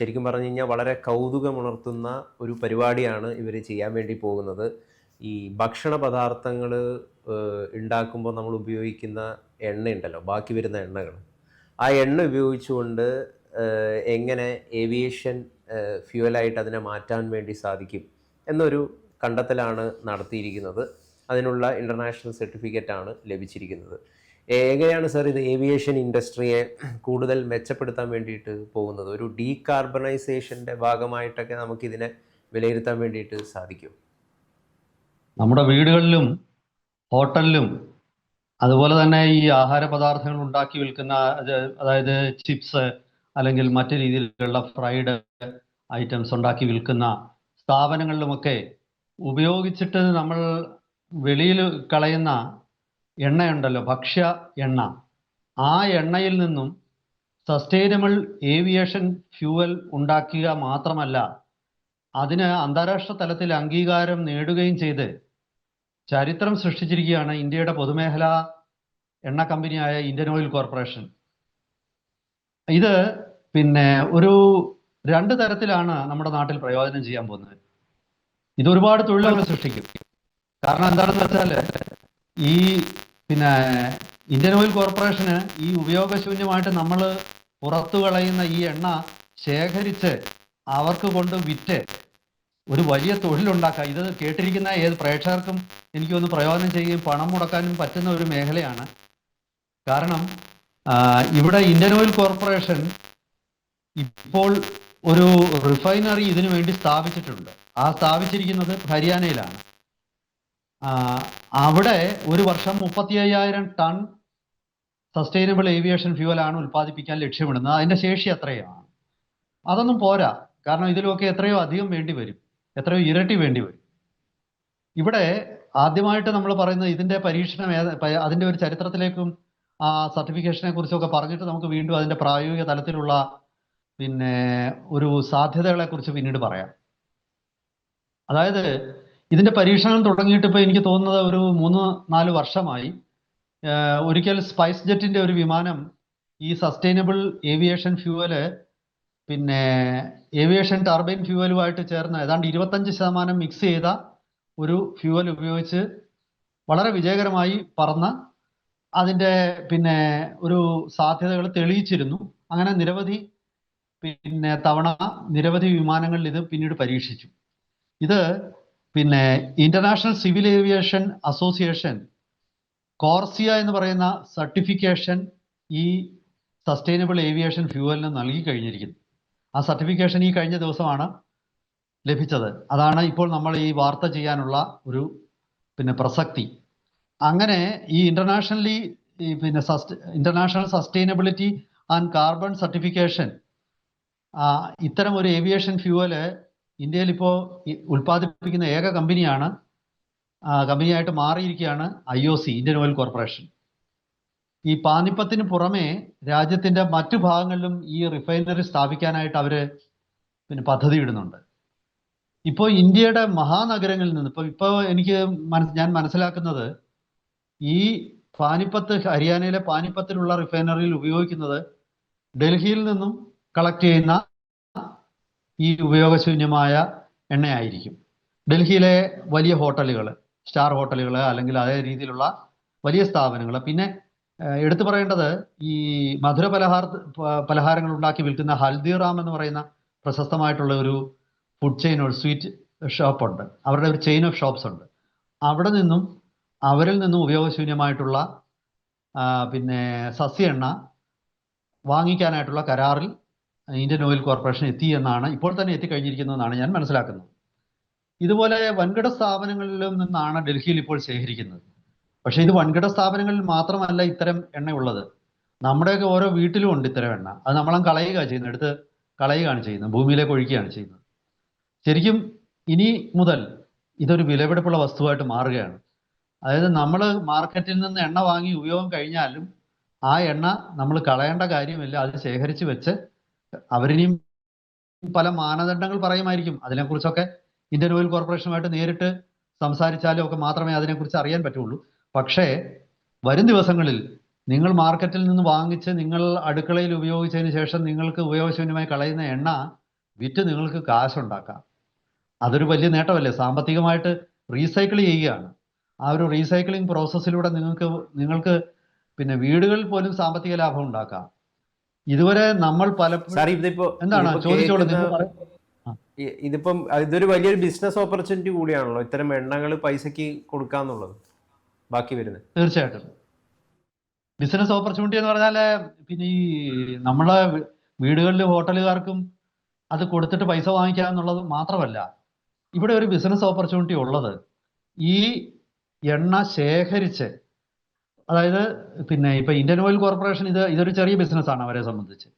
ശരിക്കും പറഞ്ഞു കഴിഞ്ഞാൽ വളരെ കൗതുകമുണർത്തുന്ന ഒരു പരിപാടിയാണ് ഇവർ ചെയ്യാൻ വേണ്ടി പോകുന്നത്. ഈ ഭക്ഷണ പദാർത്ഥങ്ങൾ ഉണ്ടാക്കുമ്പോൾ നമ്മൾ ഉപയോഗിക്കുന്ന എണ്ണയുണ്ടല്ലോ ബാക്കി വരുന്ന എണ്ണകൾ ആ എണ്ണ ഉപയോഗിച്ചുകൊണ്ട് എങ്ങനെ ഏവിയേഷൻ ഫ്യൂവലായിട്ട് അതിനെ മാറ്റാൻ വേണ്ടി സാധിക്കും എന്നൊരു കണ്ടെത്തലാണ് നടത്തിയിരിക്കുന്നത്. അതിനുള്ള ഇന്റർനാഷണൽ സർട്ടിഫിക്കറ്റാണ് ലഭിച്ചിരിക്കുന്നത്. എങ്ങനെയാണ് സാർ ഇത് ഏവിയേഷൻ ഇൻഡസ്ട്രിയെ കൂടുതൽ മെച്ചപ്പെടുത്താൻ വേണ്ടിയിട്ട് പോകുന്നത്? ഒരു ഡീകാർബണൈസേഷന്റെ ഭാഗമായിട്ടൊക്കെ നമുക്കിതിനെ വിലയിരുത്താൻ വേണ്ടിയിട്ട് സാധിക്കും. നമ്മുടെ വീടുകളിലും ഹോട്ടലിലും അതുപോലെ തന്നെ ഈ ആഹാര പദാർത്ഥങ്ങൾ ഉണ്ടാക്കി വിൽക്കുന്ന അതായത് ചിപ്സ് അല്ലെങ്കിൽ മറ്റു രീതിയിലുള്ള ഫ്രൈഡ് ഐറ്റംസ് ഉണ്ടാക്കി വിൽക്കുന്ന സ്ഥാപനങ്ങളിലുമൊക്കെ ഉപയോഗിച്ചിട്ട് നമ്മൾ വെളിയിൽ കളയുന്ന എണ്ണയുണ്ടല്ലോ. ഭക്ഷ്യ എണ്ണ. ആ എണ്ണയിൽ നിന്നും സസ്റ്റൈനബിൾ ഏവിയേഷൻ ഫ്യൂവൽ ഉണ്ടാക്കുക മാത്രമല്ല അതിന് അന്താരാഷ്ട്ര തലത്തിൽ അംഗീകാരം നേടുകയും ചെയ്ത് ചരിത്രം സൃഷ്ടിച്ചിരിക്കുകയാണ് ഇന്ത്യയുടെ പൊതുമേഖലാ എണ്ണ കമ്പനിയായ ഇന്ത്യൻ ഓയിൽ കോർപ്പറേഷൻ. ഇത് പിന്നെ ഒരു രണ്ട് തരത്തിലാണ് നമ്മുടെ നാട്ടിൽ പ്രയോജനം ചെയ്യാൻ പോകുന്നത്. ഇത് ഒരുപാട് തൊഴിലുകൾ സൃഷ്ടിക്കും. കാരണം എന്താണെന്ന് വെച്ചാൽ ഈ പിന്നെ ഇന്ത്യൻ ഓയിൽ കോർപ്പറേഷന് ഈ ഉപയോഗശൂന്യമായിട്ട് നമ്മൾ പുറത്തു കളയുന്ന ഈ എണ്ണ ശേഖരിച്ച് അവർക്ക് കൊണ്ട് വിറ്റ് ഒരു വലിയ തൊഴിലുണ്ടാക്കുക. ഇത് കേട്ടിരിക്കുന്ന ഏത് പ്രേക്ഷകർക്കും എനിക്ക് ഒന്ന് പ്രയോജനം ചെയ്യുകയും പണം മുടക്കാനും പറ്റുന്ന ഒരു മേഖലയാണ്. കാരണം ഇവിടെ ഇന്ത്യൻ ഓയിൽ കോർപ്പറേഷൻ ഇപ്പോൾ ഒരു റിഫൈനറി ഇതിനു വേണ്ടി സ്ഥാപിച്ചിട്ടുണ്ട്. ആ സ്ഥാപിച്ചിരിക്കുന്നത് ഹരിയാനയിലാണ്. അവിടെ ഒരു വർഷം മുപ്പത്തി അയ്യായിരം ടൺ സസ്റ്റൈനബിൾ ഏവിയേഷൻ ഫ്യൂവലാണ് ഉൽപ്പാദിപ്പിക്കാൻ ലക്ഷ്യമിടുന്നത്. അതിന്റെ ശേഷി അത്രയാണ് അതൊന്നും പോരാ. കാരണം ഇതിലൊക്കെ എത്രയോ അധികം വേണ്ടി വരും. എത്രയോ ഇരട്ടി വേണ്ടി വരും. ഇവിടെ ആദ്യമായിട്ട് നമ്മൾ പറയുന്നത് ഇതിന്റെ പരീക്ഷണം അതിന്റെ ഒരു ചരിത്രത്തിലേക്കും ആ സർട്ടിഫിക്കേഷനെ കുറിച്ചൊക്കെ പറഞ്ഞിട്ട് നമുക്ക് വീണ്ടും അതിന്റെ പ്രായോഗിക തലത്തിലുള്ള പിന്നെ ഒരു സാധ്യതകളെ കുറിച്ച് പിന്നീട് പറയാം. അതായത് ഇതിന്റെ പരീക്ഷണം തുടങ്ങിയിട്ട് ഇപ്പൊ എനിക്ക് തോന്നുന്നത് ഒരു മൂന്ന് നാല് വർഷമായി. ഒരിക്കൽ സ്പൈസ് ജെറ്റിന്റെ ഒരു വിമാനം ഈ സസ്റ്റൈനബിൾ ഏവിയേഷൻ ഫ്യൂവൽ പിന്നെ ഏവിയേഷൻ ടർബൈൻ ഫ്യൂവലുമായിട്ട് ചേർന്ന് ഏതാണ്ട് ഇരുപത്തഞ്ച് ശതമാനം മിക്സ് ചെയ്ത ഒരു ഫ്യൂവൽ ഉപയോഗിച്ച് വളരെ വിജയകരമായി പറന്ന് അതിന്റെ പിന്നെ ഒരു സാധ്യതകൾ തെളിയിച്ചിരുന്നു. അങ്ങനെ നിരവധി പിന്നെ തവണ നിരവധി വിമാനങ്ങളിൽ ഇത് പിന്നീട് പരീക്ഷിച്ചു. ഇത് പിന്നെ international civil aviation association CORSIA എന്ന് പറയുന്ന സർട്ടിഫിക്കേഷൻ ഈ സസ്റ്റൈനബിൾ ഏവിയേഷൻ ഫ്യൂവലിന് നൽകി കഴിഞ്ഞിരിക്കുന്നു. ആ സർട്ടിഫിക്കേഷൻ ഈ കഴിഞ്ഞ ദിവസമാണ് ലഭിച്ചത്. അതാണ് ഇപ്പോൾ നമ്മൾ ഈ വാർത്ത ചെയ്യാനുള്ള ഒരു പിന്നെ പ്രസക്തി. അങ്ങനെ ഈ ഇന്റർനാഷണലി പിന്നെ സസ്റ്റ് international sustainability and carbon certification ഇത്തരം ഒരു ഏവിയേഷൻ ഫ്യൂവൽ ഇന്ത്യയിൽ ഇപ്പോൾ ഉൽപ്പാദിപ്പിക്കുന്ന ഏക കമ്പനിയാണ് കമ്പനിയായിട്ട് മാറിയിരിക്കുകയാണ് I O C Indian oil corporation. ഈ പാനിപ്പത്തിന് പുറമെ രാജ്യത്തിന്റെ മറ്റു ഭാഗങ്ങളിലും ഈ റിഫൈനറി സ്ഥാപിക്കാനായിട്ട് അവർ പിന്നെ പദ്ധതി ഇടുന്നുണ്ട്. ഇപ്പോൾ ഇന്ത്യയുടെ മഹാനഗരങ്ങളിൽ നിന്ന് ഇപ്പോൾ ഇപ്പോൾ എനിക്ക് മനസ് ഞാൻ മനസ്സിലാക്കുന്നത് ഈ പാനിപ്പത്ത് ഹരിയാനയിലെ പാനിപ്പത്തിലുള്ള റിഫൈനറിയിൽ ഉപയോഗിക്കുന്നത് ഡൽഹിയിൽ നിന്നും കളക്ട് ചെയ്യുന്ന ഈ ഉപയോഗശൂന്യമായ എണ്ണയായിരിക്കും. ഡൽഹിയിലെ വലിയ ഹോട്ടലുകൾ സ്റ്റാർ ഹോട്ടലുകൾ അല്ലെങ്കിൽ അതേ രീതിയിലുള്ള വലിയ സ്ഥാപനങ്ങൾ. പിന്നെ എടുത്തു പറയേണ്ടത് ഈ മധുര പലഹാര പലഹാരങ്ങൾ ഉണ്ടാക്കി വിൽക്കുന്ന ഹൽദിറാം എന്ന് പറയുന്ന പ്രശസ്തമായിട്ടുള്ള ഒരു ഫുഡ് ചെയിൻ ഒരു സ്വീറ്റ് ഷോപ്പ് ഉണ്ട്. അവരുടെ ഒരു ചെയിൻ ഓഫ് ഷോപ്സ് ഉണ്ട്. അവിടെ നിന്നും അവരിൽ നിന്നും ഉപയോഗശൂന്യമായിട്ടുള്ള പിന്നെ സസ്യ എണ്ണ വാങ്ങിക്കാനായിട്ടുള്ള കരാറിൽ ഇന്ത്യൻ ഓയിൽ കോർപ്പറേഷൻ എത്തി എന്നാണ് ഇപ്പോൾ തന്നെ എത്തിക്കഴിഞ്ഞിരിക്കുന്നതെന്നാണ് ഞാൻ മനസ്സിലാക്കുന്നത്. ഇതുപോലെ വൻകിട സ്ഥാപനങ്ങളിലും നിന്നാണ് ഡൽഹിയിൽ ഇപ്പോൾ ശേഖരിക്കുന്നത്. പക്ഷേ ഇത് വൻകിട സ്ഥാപനങ്ങളിൽ മാത്രമല്ല ഇത്തരം എണ്ണ ഉള്ളത് നമ്മുടെയൊക്കെ ഓരോ വീട്ടിലും ഉണ്ട് ഇത്തരം എണ്ണ. അത് നമ്മളങ്ങ് കളയുക ചെയ്യുന്നത് എടുത്ത് കളയുകയാണ് ചെയ്യുന്നത് ഭൂമിയിലേക്ക് ഒഴിക്കുകയാണ് ചെയ്യുന്നത്. ശരിക്കും ഇനി മുതൽ ഇതൊരു വിലപിടിപ്പുള്ള വസ്തുവായിട്ട് മാറുകയാണ്. അതായത് നമ്മൾ മാർക്കറ്റിൽ നിന്ന് എണ്ണ വാങ്ങി ഉപയോഗം കഴിഞ്ഞാലും ആ എണ്ണ നമ്മൾ കളയേണ്ട കാര്യമില്ല അത് ശേഖരിച്ച് വെച്ച് അവരിനിയും പല മാനദണ്ഡങ്ങൾ പറയുമായിരിക്കും. അതിനെക്കുറിച്ചൊക്കെ ഇന്ത്യൻ ഓയിൽ കോർപ്പറേഷനുമായിട്ട് നേരിട്ട് സംസാരിച്ചാലും ഒക്കെ മാത്രമേ അതിനെക്കുറിച്ച് അറിയാൻ പറ്റുള്ളൂ. പക്ഷേ വരും ദിവസങ്ങളിൽ നിങ്ങൾ മാർക്കറ്റിൽ നിന്ന് വാങ്ങിച്ച് നിങ്ങൾ അടുക്കളയിൽ ഉപയോഗിച്ചതിന് ശേഷം നിങ്ങൾക്ക് ഉപയോഗശൂന്യമായി കളയുന്ന എണ്ണ വിറ്റ് നിങ്ങൾക്ക് കാശുണ്ടാക്കാം. അതൊരു വലിയ നേട്ടമല്ലേ? സാമ്പത്തികമായിട്ട് റീസൈക്കിൾ ചെയ്യുകയാണ്. ആ ഒരു റീസൈക്ലിംഗ് പ്രോസസ്സിലൂടെ നിങ്ങൾക്ക് നിങ്ങൾക്ക് പിന്നെ വീടുകളിൽ പോലും സാമ്പത്തിക ലാഭം ഉണ്ടാക്കാം. ഇതുവരെ നമ്മൾ പല എന്താണ്? ചോദിച്ചോളൂ ഇതിപ്പം ഇതൊരു വലിയൊരു ബിസിനസ് ഓപ്പർച്യൂണിറ്റി കൂടിയാണല്ലോ ഇത്തരം എണ്ണങ്ങൾ പൈസക്ക് കൊടുക്കാന്നുള്ളത് ബാക്കി വരുന്നത്. തീർച്ചയായിട്ടും. ബിസിനസ് ഓപ്പർച്യൂണിറ്റി എന്ന് പറഞ്ഞാൽ പിന്നെ ഈ നമ്മളെ വീടുകളിൽ ഹോട്ടലുകാർക്കും അത് കൊടുത്തിട്ട് പൈസ വാങ്ങിക്കുക എന്നുള്ളത് മാത്രമല്ല ഇവിടെ ഒരു ബിസിനസ് ഓപ്പർച്യൂണിറ്റി ഉള്ളത് ഈ എണ്ണ ശേഖരിച്ച് അതായത് പിന്നെ ഇപ്പൊ ഇന്ത്യൻ ഓയിൽ കോർപ്പറേഷൻ ഇത് ഇതൊരു ചെറിയ ബിസിനസ് ആണ് അവരെ സംബന്ധിച്ച്.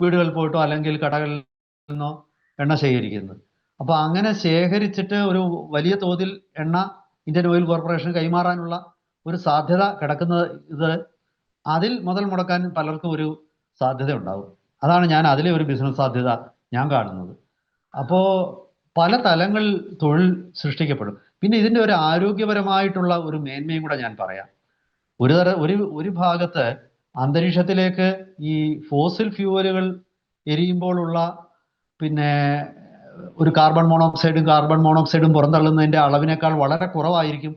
വീടുകളിൽ പോയിട്ടോ അല്ലെങ്കിൽ കടകളിൽ നിന്നോ എണ്ണ ശേഖരിക്കുന്നത്. അപ്പൊ അങ്ങനെ ശേഖരിച്ചിട്ട് ഒരു വലിയ തോതിൽ എണ്ണ ഇന്ത്യൻ ഓയിൽ കോർപ്പറേഷൻ കൈമാറാനുള്ള ഒരു സാധ്യത കിടക്കുന്നത് ഇത് അതിൽ മുതൽ മുടക്കാൻ പലർക്കും ഒരു സാധ്യത ഉണ്ടാവും അതാണ് ഞാൻ അതിലെ ഒരു ബിസിനസ് സാധ്യത ഞാൻ കാണുന്നത്. അപ്പോൾ പല തലങ്ങളിൽ തൊഴിൽ സൃഷ്ടിക്കപ്പെടും. പിന്നെ ഇതിന്റെ ഒരു ആരോഗ്യപരമായിട്ടുള്ള ഒരു മേന്മയും കൂടെ ഞാൻ പറയാം. ഒരു തര ഒരു ഒരു ഭാഗത്ത് അന്തരീക്ഷത്തിലേക്ക് ഈ ഫോസിൽ ഫ്യൂവലുകൾ എരിയുമ്പോഴുള്ള പിന്നെ ഒരു കാർബൺ മോണോക്സൈഡും കാർബൺ മോണോക്സൈഡും പുറന്തള്ളുന്നതിന്റെ അളവിനേക്കാൾ വളരെ കുറവായിരിക്കും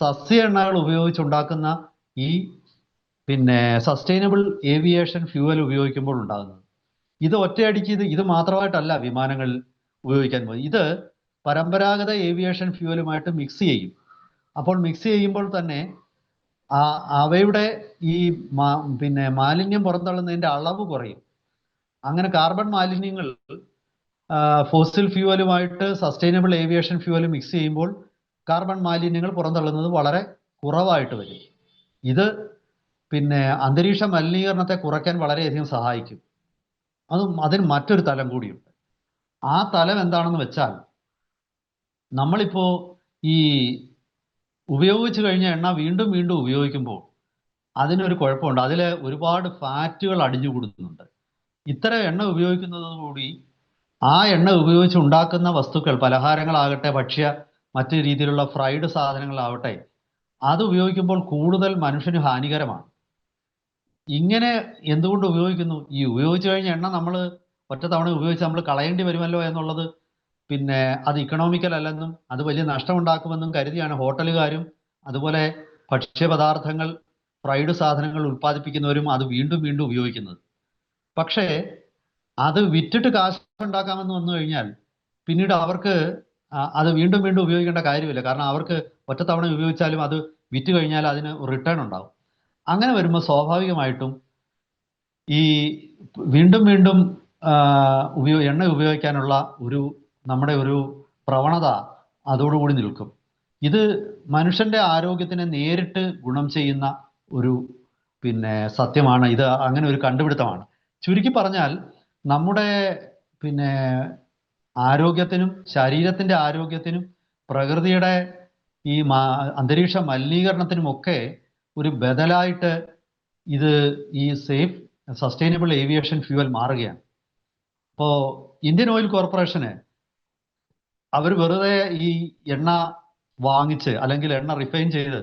സസ്യ എണ്ണകൾ ഉപയോഗിച്ചുണ്ടാക്കുന്ന ഈ പിന്നെ സസ്റ്റൈനബിൾ ഏവിയേഷൻ ഫ്യൂവൽ ഉപയോഗിക്കുമ്പോൾ ഉണ്ടാകുന്നത്. ഇത് ഒറ്റയടിക്ക് ഇത് ഇത് മാത്രമായിട്ടല്ല വിമാനങ്ങളിൽ ഉപയോഗിക്കാൻ പോകുന്നത്. ഇത് പരമ്പരാഗത ഏവിയേഷൻ ഫ്യൂവലുമായിട്ട് മിക്സ് ചെയ്യും. അപ്പോൾ മിക്സ് ചെയ്യുമ്പോൾ തന്നെ ആ അവയുടെ ഈ പിന്നെ മാലിന്യം പുറന്തള്ളുന്നതിന്റെ അളവ് കുറയും. അങ്ങനെ കാർബൺ മാലിന്യങ്ങൾ ഫോസിൽ ഫ്യൂവലുമായിട്ട് സസ്റ്റൈനബിൾ ഏവിയേഷൻ ഫ്യൂവൽ മിക്സ് ചെയ്യുമ്പോൾ കാർബൺ മാലിന്യങ്ങൾ പുറന്തള്ളുന്നത് വളരെ കുറവായിട്ട് വരും. ഇത് പിന്നെ അന്തരീക്ഷ മലിനീകരണത്തെ കുറയ്ക്കാൻ വളരെയധികം സഹായിക്കും. അതും അതിന് മറ്റൊരു തലം കൂടിയുണ്ട്. ആ തലം എന്താണെന്ന് വെച്ചാൽ നമ്മളിപ്പോ ഈ ഉപയോഗിച്ചു കഴിഞ്ഞ എണ്ണ വീണ്ടും വീണ്ടും ഉപയോഗിക്കുമ്പോൾ അതിനൊരു കുഴപ്പമുണ്ട്. അതിൽ ഒരുപാട് ഫാറ്റുകൾ അടിഞ്ഞു കൊടുക്കുന്നുണ്ട് ഇത്തരം എണ്ണ ഉപയോഗിക്കുന്നതോടുകൂടി ആ എണ്ണ ഉപയോഗിച്ച് ഉണ്ടാക്കുന്ന വസ്തുക്കൾ പലഹാരങ്ങളാകട്ടെ ഭക്ഷ്യ മറ്റു രീതിയിലുള്ള ഫ്രൈഡ് സാധനങ്ങളാവട്ടെ അത് ഉപയോഗിക്കുമ്പോൾ കൂടുതൽ മനുഷ്യന് ഹാനികരമാണ്. ഇങ്ങനെ എന്തുകൊണ്ട് ഉപയോഗിക്കുന്നു? ഈ ഉപയോഗിച്ചു കഴിഞ്ഞ എണ്ണ നമ്മൾ ഒറ്റ തവണ ഉപയോഗിച്ച് നമ്മൾ കളയേണ്ടി വരുമല്ലോ എന്നുള്ളത് പിന്നെ അത് ഇക്കണോമിക്കൽ അല്ലെന്നും അത് വലിയ നഷ്ടമുണ്ടാക്കുമെന്നും കരുതിയാണ് ഹോട്ടലുകാരും അതുപോലെ ഭക്ഷ്യപദാർത്ഥങ്ങൾ ഫ്രൈഡ് സാധനങ്ങൾ ഉൽപ്പാദിപ്പിക്കുന്നവരും അത് വീണ്ടും വീണ്ടും ഉപയോഗിക്കുന്നത്. പക്ഷേ അത് വിറ്റിട്ട് കാശ് ഉണ്ടാക്കാമെന്ന് വന്നു കഴിഞ്ഞാൽ പിന്നീട് അവർക്ക് അത് വീണ്ടും വീണ്ടും ഉപയോഗിക്കേണ്ട കാര്യമില്ല. കാരണം അവർക്ക് ഒറ്റത്തവണ ഉപയോഗിച്ചാലും അത് വിറ്റ് കഴിഞ്ഞാൽ അതിന് റിട്ടേൺ ഉണ്ടാവും. അങ്ങനെ വരുമ്പോൾ സ്വാഭാവികമായിട്ടും ഈ വീണ്ടും വീണ്ടും ഉപയോഗ ഉപയോ എണ്ണ ഉപയോഗിക്കാനുള്ള ഒരു നമ്മുടെ ഒരു പ്രവണത അതോടുകൂടി നിൽക്കും. ഇത് മനുഷ്യന്റെ ആരോഗ്യത്തിനെ നേരിട്ട് ഗുണം ചെയ്യുന്ന ഒരു പിന്നെ സത്യമാണ്. ഇത് അങ്ങനെ ഒരു കണ്ടുപിടുത്തമാണ്. ചുരുക്കി പറഞ്ഞാൽ നമ്മുടെ പിന്നെ ആരോഗ്യത്തിനും ശരീരത്തിന്റെ ആരോഗ്യത്തിനും പ്രകൃതിയുടെ ഈ മാ അന്തരീക്ഷ മലിനീകരണത്തിനുമൊക്കെ ഒരു ബദലായിട്ട് ഇത് ഈ സേഫ് സസ്റ്റൈനബിൾ ഏവിയേഷൻ ഫ്യൂവൽ മാറുകയാണ്. അപ്പോൾ ഇന്ത്യൻ ഓയിൽ കോർപ്പറേഷന് അവർ വെറുതെ ഈ എണ്ണ വാങ്ങിച്ച് അല്ലെങ്കിൽ എണ്ണ റിഫൈൻ ചെയ്ത്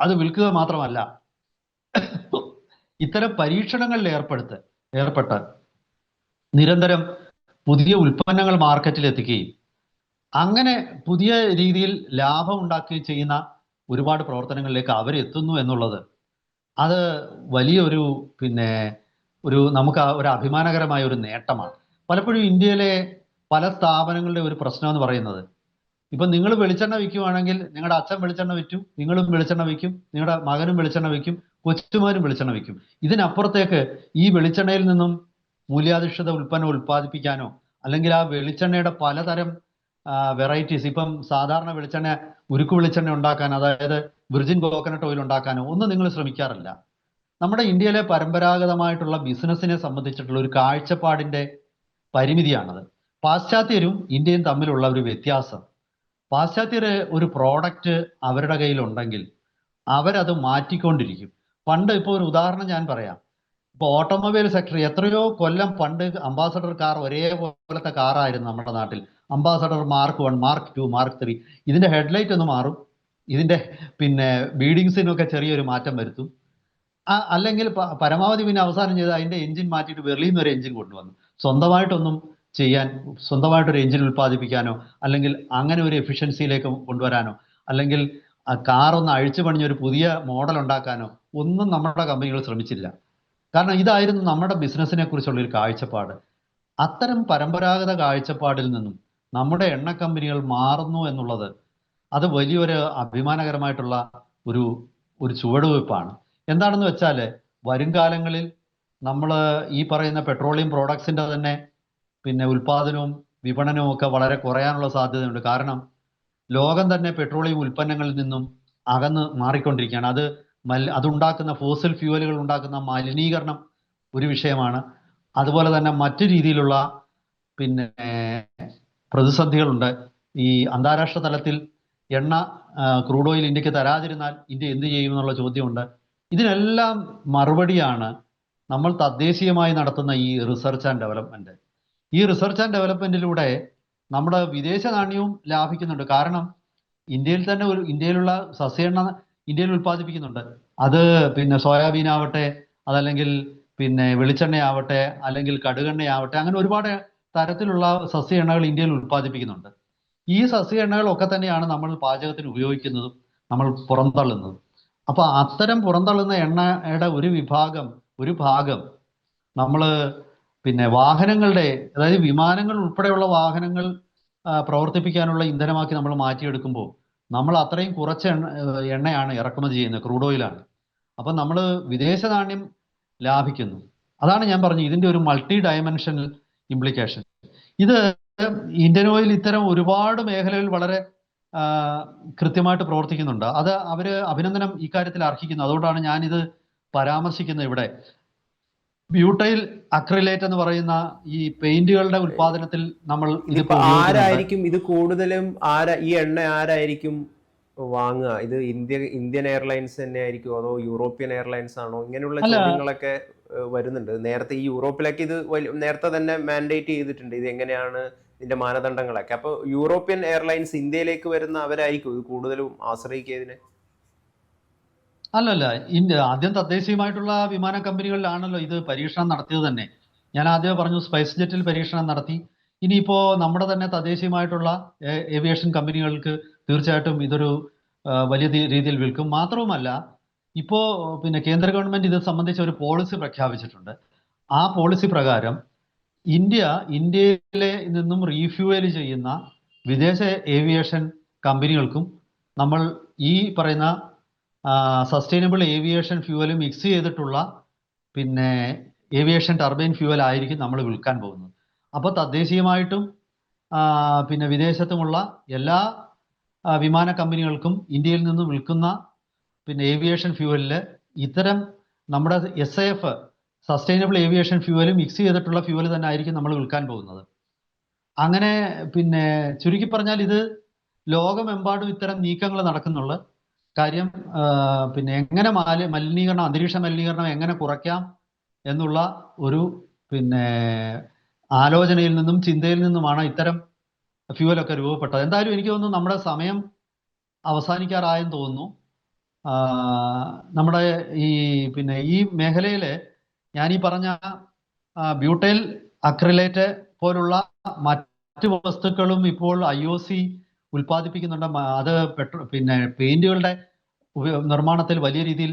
അത് വിൽക്കുക മാത്രമല്ല ഇത്തരം പരീക്ഷണങ്ങളിൽ ഏർപ്പെടുത്ത് ഏർപ്പെട്ട് നിരന്തരം പുതിയ ഉൽപ്പന്നങ്ങൾ മാർക്കറ്റിൽ എത്തിക്കുകയും അങ്ങനെ പുതിയ രീതിയിൽ ലാഭം ഉണ്ടാക്കുകയും ചെയ്യുന്ന ഒരുപാട് പ്രവർത്തനങ്ങളിലേക്ക് അവരെത്തുന്നു എന്നുള്ളത് അത് വലിയൊരു പിന്നെ ഒരു നമുക്ക് ഒരു അഭിമാനകരമായ ഒരു നേട്ടമാണ്. പലപ്പോഴും ഇന്ത്യയിലെ പല സ്ഥാപനങ്ങളുടെ ഒരു പ്രശ്നം എന്ന് പറയുന്നത്. ഇപ്പൊ നിങ്ങൾ വെളിച്ചെണ്ണ വിൽക്കുവാണെങ്കിൽ നിങ്ങളുടെ അച്ഛൻ വെളിച്ചെണ്ണ വിറ്റു നിങ്ങളും വെളിച്ചെണ്ണ വിൽക്കും നിങ്ങളുടെ മകനും വെളിച്ചെണ്ണ വിൽക്കും കൊച്ചുമാരും വെളിച്ചെണ്ണ വിൽക്കും. ഇതിനപ്പുറത്തേക്ക് ഈ വെളിച്ചെണ്ണയിൽ നിന്നും മൂല്യാധിഷ്ഠിത ഉൽപ്പന്നം ഉൽപ്പാദിപ്പിക്കാനോ അല്ലെങ്കിൽ ആ വെളിച്ചെണ്ണയുടെ പലതരം വെറൈറ്റീസ് ഇപ്പം സാധാരണ വെളിച്ചെണ്ണ ഉരുക്ക് വെളിച്ചെണ്ണ ഉണ്ടാക്കാൻ അതായത് വിർജിൻ കോക്കനട്ട് ഓയിൽ ഉണ്ടാക്കാനോ ഒന്നും നിങ്ങൾ ശ്രമിക്കാറില്ല. നമ്മുടെ ഇന്ത്യയിലെ പരമ്പരാഗതമായിട്ടുള്ള ബിസിനസ്സിനെ സംബന്ധിച്ചിട്ടുള്ള ഒരു കാഴ്ചപ്പാടിന്റെ പരിമിതിയാണത്. പാശ്ചാത്യരും ഇന്ത്യയും തമ്മിലുള്ള ഒരു വ്യത്യാസം. പാശ്ചാത്യര് ഒരു പ്രോഡക്റ്റ് അവരുടെ കയ്യിലുണ്ടെങ്കിൽ അവരത് മാറ്റിക്കൊണ്ടിരിക്കും. പണ്ട് ഇപ്പോൾ ഒരു ഉദാഹരണം ഞാൻ പറയാം. ഇപ്പോൾ ഓട്ടോമൊബൈൽ സെക്ടർ എത്രയോ കൊല്ലം പണ്ട് അംബാസഡർ കാർ ഒരേപോലത്തെ കാറായിരുന്നു നമ്മുടെ നാട്ടിൽ. Ambassador mark one mark two mark three ഇതിന്റെ ഹെഡ്ലൈറ്റ് ഒന്ന് മാറും. ഇതിന്റെ പിന്നെ ബീഡിങ്സിനൊക്കെ ചെറിയൊരു മാറ്റം വരുത്തും. അല്ലെങ്കിൽ പരമാവധി പിന്നെ അവസാനം ചെയ്ത് അതിന്റെ എഞ്ചിൻ മാറ്റിയിട്ട് ബെർലിൻ ഒരു എഞ്ചിൻ കൊണ്ടുവന്നു. സ്വന്തമായിട്ടൊന്നും ചെയ്യാൻ സ്വന്തമായിട്ടൊരു എഞ്ചിൻ ഉൽപ്പാദിപ്പിക്കാനോ അല്ലെങ്കിൽ അങ്ങനെ ഒരു എഫിഷ്യൻസിയിലേക്ക് കൊണ്ടുവരാനോ അല്ലെങ്കിൽ കാർ ഒന്ന് അഴിച്ചു പണിഞ്ഞ ഒരു പുതിയ മോഡൽ ഉണ്ടാക്കാനോ ഒന്നും നമ്മുടെ കമ്പനികൾ ശ്രമിച്ചില്ല. കാരണം ഇതായിരുന്നു നമ്മുടെ ബിസിനസ്സിനെ കുറിച്ചുള്ള ഒരു കാഴ്ചപ്പാട്. അത്തരം പരമ്പരാഗത കാഴ്ചപ്പാടിൽ നിന്നും നമ്മുടെ എണ്ണ കമ്പനികൾ മാറുന്നു എന്നുള്ളത് അത് വലിയൊരു അഭിമാനകരമായിട്ടുള്ള ഒരു ഒരു ചുവടുവയ്പ്പാണ്. എന്താണെന്ന് വെച്ചാൽ വരും കാലങ്ങളിൽ നമ്മൾ ഈ പറയുന്ന പെട്രോളിയം പ്രോഡക്ട്സിന്റെ തന്നെ പിന്നെ ഉൽപാദനവും വിപണനവും ഒക്കെ വളരെ കുറയാനുള്ള സാധ്യതയുണ്ട്. കാരണം ലോകം തന്നെ പെട്രോളിയം ഉൽപ്പന്നങ്ങളിൽ നിന്നും അകന്ന് മാറിക്കൊണ്ടിരിക്കുകയാണ്. അത് മൽ അതുണ്ടാക്കുന്ന ഫോസിൽ ഫ്യൂവലുകൾ ഉണ്ടാക്കുന്ന മലിനീകരണം ഒരു വിഷയമാണ്. അതുപോലെ തന്നെ മറ്റു രീതിയിലുള്ള പിന്നെ പ്രതിസന്ധികളുണ്ട്. ഈ അന്താരാഷ്ട്ര തലത്തിൽ എണ്ണ ക്രൂഡ് ഓയിൽ ഇന്ത്യയ്ക്ക് തരാതിരുന്നാൽ ഇന്ത്യ എന്ത് ചെയ്യും എന്നുള്ള ചോദ്യമുണ്ട്. ഇതിനെല്ലാം മറുപടിയാണ് നമ്മൾ തദ്ദേശീയമായി നടത്തുന്ന ഈ റിസർച്ച് ആൻഡ് ഡെവലപ്മെന്റ്. ഈ റിസർച്ച് ആൻഡ് ഡെവലപ്മെന്റിലൂടെ നമ്മുടെ വിദേശ നാണ്യവും ലാഭിക്കുന്നുണ്ട്. കാരണം ഇന്ത്യയിൽ തന്നെ ഒരു ഇന്ത്യയിലുള്ള സസ്യ എണ്ണ ഇന്ത്യയിൽ ഉൽപ്പാദിപ്പിക്കുന്നുണ്ട്. അത് പിന്നെ സോയാബീൻ ആവട്ടെ അതല്ലെങ്കിൽ പിന്നെ വെളിച്ചെണ്ണയാവട്ടെ അല്ലെങ്കിൽ കടുകെണ്ണയാവട്ടെ അങ്ങനെ ഒരുപാട് തരത്തിലുള്ള സസ്യ എണ്ണകൾ ഇന്ത്യയിൽ ഉൽപ്പാദിപ്പിക്കുന്നുണ്ട്. ഈ സസ്യ എണ്ണകളൊക്കെ തന്നെയാണ് നമ്മൾ പാചകത്തിന് ഉപയോഗിക്കുന്നതും നമ്മൾ പുറന്തള്ളുന്നതും. അപ്പൊ അത്തരം പുറന്തള്ളുന്ന എണ്ണയുടെ ഒരു വിഭാഗം ഒരു ഭാഗം നമ്മൾ പിന്നെ വാഹനങ്ങളുടെ അതായത് വിമാനങ്ങൾ ഉൾപ്പെടെയുള്ള വാഹനങ്ങൾ പ്രവർത്തിപ്പിക്കാനുള്ള ഇന്ധനമാക്കി നമ്മൾ മാറ്റിയെടുക്കുമ്പോൾ നമ്മൾ അത്രയും കുറച്ച് എണ്ണ എണ്ണയാണ് ഇറക്കുമതി ചെയ്യുന്നത് ക്രൂഡ് ഓയിലാണ്. അപ്പം നമ്മൾ വിദേശ നാണ്യം ലാഭിക്കുന്നു. അതാണ് ഞാൻ പറഞ്ഞത് ഇതിന്റെ ഒരു മൾട്ടി ഡയമെൻഷനൽ ഇംപ്ലിക്കേഷൻ. ഇത് ഇന്ത്യൻ ഓയിൽ ഇത്തരം ഒരുപാട് മേഖലകളിൽ വളരെ കൃത്യമായിട്ട് പ്രവർത്തിക്കുന്നുണ്ട്. അത് അവർ അഭിനന്ദനം ഇക്കാര്യത്തിൽ അർഹിക്കുന്നു. അതുകൊണ്ടാണ് ഞാനിത് പരാമർശിക്കുന്നത് ഇവിടെ. ബ്യൂട്ടൈൽ അക്രിലേറ്റ് എന്ന് പറയുന്ന ഈ പെയിന്റുകളുടെ ഉത്പാദനത്തിൽ നമ്മൾ ഇതിപ്പോ. ആരായിരിക്കും ഇത് കൂടുതലും ആരാ ഈ എണ്ണ ആരായിരിക്കും വാങ്ങുക? ഇത് ഇന്ത്യ ഇന്ത്യൻ എയർലൈൻസ് തന്നെ ആയിരിക്കും അതോ യൂറോപ്യൻ എയർലൈൻസ് ആണോ? ഇങ്ങനെയുള്ള ചോദ്യങ്ങളൊക്കെ വരുന്നുണ്ട്. നേരത്തെ ഈ യൂറോപ്പിലേക്ക് ഇത് നേരത്തെ തന്നെ മാൻഡേറ്റ് ചെയ്തിട്ടുണ്ട്. ഇത് എങ്ങനെയാണ് ഇതിന്റെ മാനദണ്ഡങ്ങളൊക്കെ? അപ്പൊ യൂറോപ്യൻ എയർലൈൻസ് ഇന്ത്യയിലേക്ക് വരുന്ന അവരായിരിക്കും ഇത് കൂടുതലും ആശ്രയിക്കുക ഇതിനെ? അല്ലല്ല ഇന്ത്യ ആദ്യം തദ്ദേശീയമായിട്ടുള്ള വിമാന കമ്പനികളിലാണല്ലോ ഇത് പരീക്ഷണം നടത്തിയത് തന്നെ. ഞാൻ ആദ്യമേ പറഞ്ഞു സ്പൈസ് ജെറ്റിൽ പരീക്ഷണം നടത്തി. ഇനിയിപ്പോ നമ്മുടെ തന്നെ തദ്ദേശീയമായിട്ടുള്ള ഏവിയേഷൻ കമ്പനികൾക്ക് തീർച്ചയായിട്ടും ഇതൊരു വലിയ രീതിയിൽ വിൽക്കും. മാത്രവുമല്ല ഇപ്പോ പിന്നെ കേന്ദ്ര ഗവൺമെന്റ് ഇത് സംബന്ധിച്ച ഒരു പോളിസി പ്രഖ്യാപിച്ചിട്ടുണ്ട്. ആ പോളിസി പ്രകാരം ഇന്ത്യ ഇന്ത്യയിലെ നിന്നും റീഫ്യൂവൽ ചെയ്യുന്ന വിദേശ ഏവിയേഷൻ കമ്പനികൾക്കും നമ്മൾ ഈ പറയുന്ന സസ്റ്റൈനബിൾ ഏവിയേഷൻ ഫ്യൂവൽ മിക്സ് ചെയ്തിട്ടുള്ള പിന്നെ ഏവിയേഷൻ ടർബൈൻ ഫ്യൂവൽ ആയിരിക്കും നമ്മൾ വിൽക്കാൻ പോകുന്നത്. അപ്പോൾ തദ്ദേശീയമായിട്ടും പിന്നെ വിദേശത്തുമുള്ള എല്ലാ വിമാന കമ്പനികൾക്കും ഇന്ത്യയിൽ നിന്ന് വിൽക്കുന്ന പിന്നെ ഏവിയേഷൻ ഫ്യൂവലിൽ ഇത്തരം നമ്മുടെ S F sustainable aviation fuel mix ചെയ്തിട്ടുള്ള ഫ്യൂവൽ തന്നെ ആയിരിക്കും നമ്മൾ വിൽക്കാൻ പോകുന്നത്. അങ്ങനെ പിന്നെ ചുരുക്കി പറഞ്ഞാൽ ഇത് ലോകമെമ്പാടും ഇത്തരം നീക്കങ്ങൾ നടക്കുന്നുള്ളു കാര്യം പിന്നെ എങ്ങനെ മാലി മലിനീകരണം അന്തരീക്ഷ മലിനീകരണം എങ്ങനെ കുറയ്ക്കാം എന്നുള്ള ഒരു പിന്നെ ആലോചനയിൽ നിന്നും ചിന്തയിൽ നിന്നുമാണ് ഇത്തരം ഫ്യൂവലൊക്കെ രൂപപ്പെട്ടത്. എന്തായാലും എനിക്ക് തോന്നുന്നു നമ്മുടെ സമയം അവസാനിക്കാറായെന്ന് തോന്നുന്നു. നമ്മുടെ ഈ പിന്നെ ഈ മേഖലയിൽ ഞാൻ ഈ പറഞ്ഞ ബ്യൂട്ടൈൽ അക്രിലേറ്റ് പോലുള്ള മറ്റ് വസ്തുക്കളും ഇപ്പോൾ ഐ ഒ സി ഉൽപ്പാദിപ്പിക്കുന്നുണ്ട്. അത് പെട്രോ പിന്നെ പെയിന്റുകളുടെ നിർമ്മാണത്തിൽ വലിയ രീതിയിൽ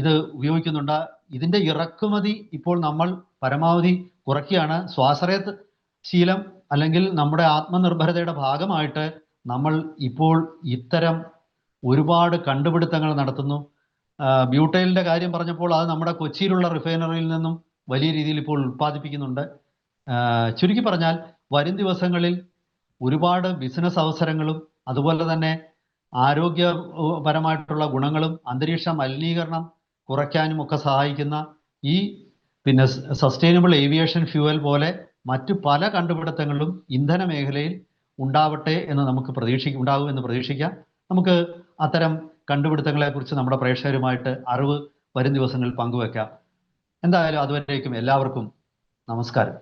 ഇത് ഉപയോഗിക്കുന്നുണ്ട്. ഇതിന്റെ ഇറക്കുമതി ഇപ്പോൾ നമ്മൾ പരമാവധി കുറയ്ക്കുകയാണ്. സ്വാശ്രയ ശീലം അല്ലെങ്കിൽ നമ്മുടെ ആത്മനിർഭരതയുടെ ഭാഗമായിട്ട് നമ്മൾ ഇപ്പോൾ ഇത്തരം ഒരുപാട് കണ്ടുപിടുത്തങ്ങൾ നടത്തുന്നു. ബ്യൂട്ടൈലിന്റെ കാര്യം പറഞ്ഞപ്പോൾ അത് നമ്മുടെ കൊച്ചിയിലുള്ള റിഫൈനറിയിൽ നിന്നും വലിയ രീതിയിൽ ഇപ്പോൾ ഉൽപ്പാദിപ്പിക്കുന്നുണ്ട്. ചുരുക്കി പറഞ്ഞാൽ വരും ദിവസങ്ങളിൽ ഒരുപാട് ബിസിനസ് അവസരങ്ങളും അതുപോലെ തന്നെ ആരോഗ്യപരമായിട്ടുള്ള ഗുണങ്ങളും അന്തരീക്ഷ മലിനീകരണം കുറയ്ക്കാനും ഒക്കെ സഹായിക്കുന്ന ഈ പിന്നെ സസ്റ്റൈനബിൾ ഏവിയേഷൻ ഫ്യൂവൽ പോലെ മറ്റു പല കണ്ടുപിടുത്തങ്ങളും ഇന്ധന മേഖലയിൽ ഉണ്ടാവട്ടെ എന്ന് നമുക്ക് പ്രതീക്ഷി ഉണ്ടാകും എന്ന് പ്രതീക്ഷിക്കാം. നമുക്ക് അത്തരം കണ്ടുപിടുത്തങ്ങളെ കുറിച്ച് നമ്മുടെ പ്രേക്ഷകരുമായിട്ട് അറിവ് വരും ദിവസങ്ങളിൽ പങ്കുവെക്കാം. എന്തായാലും അതുവരേക്കും എല്ലാവർക്കും നമസ്കാരം.